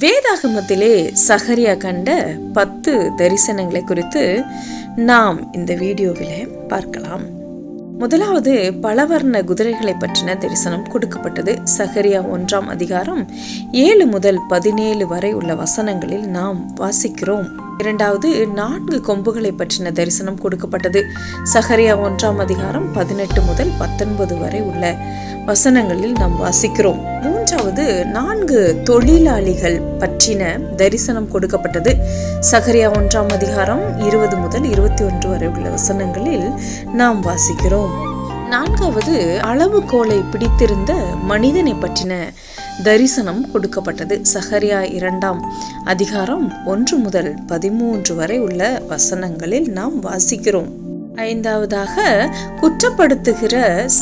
வேதாகமத்திலே சஹரியா கண்ட பத்து தரிசனங்களை குறித்து நாம் இந்த வீடியோவில் பார்க்கலாம். முதலாவது பலவர்ண குதிரைகளை பற்றின தரிசனம் கொடுக்கப்பட்டது. சஹரியா ஒன்றாம் அதிகாரம் ஏழு முதல் பதினேழு வரை உள்ள வசனங்களில் நாம் வாசிக்கிறோம். இரண்டாவது நான்கு கொம்புகளை பற்றின தரிசனம் கொடுக்கப்பட்டது. சகரியா ஒன்றாம் அதிகாரம் பதினெட்டு முதல் பத்தொன்பது வரை உள்ள வசனங்களில் நாம் வாசிக்கிறோம். மூன்றாவது நான்கு தொழிலாளிகள் பற்றின தரிசனம் கொடுக்கப்பட்டது. சகரியா ஒன்றாம் அதிகாரம் இருபது முதல் இருபத்தி ஒன்று வரை உள்ள வசனங்களில் நாம் வாசிக்கிறோம். நான்காவது அளவுகோலை பிடித்திருந்த மனிதனை பற்றின தரிசனம் கொடுக்கப்பட்டது. சஹரியா இரண்டாம் அதிகாரம் ஒன்று முதல் பதிமூன்று வரை உள்ள வசனங்களில் நாம் வாசிக்கிறோம். ஐந்தாவதாக குற்றப்படுத்துகிற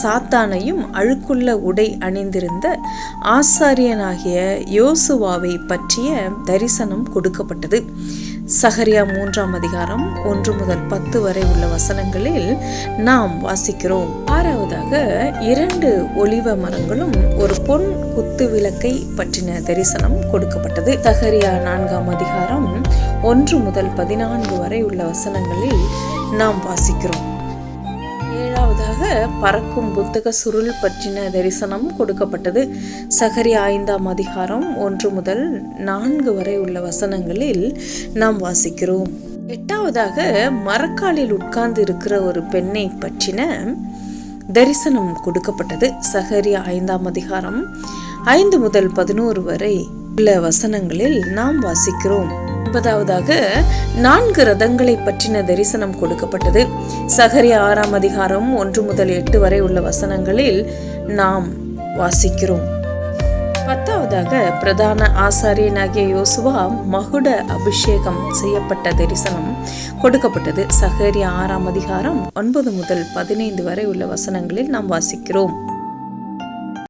சாத்தானையும் அழுக்குள்ள உடை அணிந்திருந்த ஆசாரியனாகிய யோசுவாவை பற்றிய தரிசனம் கொடுக்கப்பட்டது. சஹரியா மூன்றாம் அதிகாரம் ஒன்று முதல் பத்து வரை உள்ள வசனங்களில் நாம் வாசிக்கிறோம். ஆறாவதாக இரண்டு ஒளிவ மரங்களும் ஒரு பொன் குத்து விளக்கை பற்றின தரிசனம் கொடுக்கப்பட்டது. சஹரியா நான்காம் அதிகாரம் ஒன்று முதல் பதினான்கு வரை உள்ள வசனங்களில் நாம் வாசிக்கிறோம். ஏழாவதாக பறக்கும் புத்தக சுருள் பற்றின தரிசனம் கொடுக்கப்பட்டது. சகரி ஐந்தாம் அதிகாரம் ஒன்று முதல் நான்கு வரை உள்ள வசனங்களில் நாம் வாசிக்கிறோம். எட்டாவதாக மரக்காலில் உட்கார்ந்து இருக்கிற ஒரு பெண்ணை பற்றின தரிசனம் கொடுக்கப்பட்டது. சகரி ஐந்தாம் அதிகாரம் ஐந்து முதல் பதினோரு வரை உள்ள வசனங்களில் நாம் வாசிக்கிறோம். ஒன்பதாவதாக நான்கு ரதங்களை பற்றின தரிசனம் கொடுக்கப்பட்டது. சகரி ஆறாம் அதிகாரம் ஒன்று முதல் எட்டு வரை உள்ள வசனங்களில் நாம் வாசிக்கிறோம். பத்தாவதாக பிரதான ஆசாரியனாகிய யோசுவா மகுட அபிஷேகம் செய்யப்பட்ட தரிசனம் கொடுக்கப்பட்டது. சகரி ஆறாம் அதிகாரம் ஒன்பது முதல் பதினைந்து வரை உள்ள வசனங்களில் நாம் வாசிக்கிறோம்.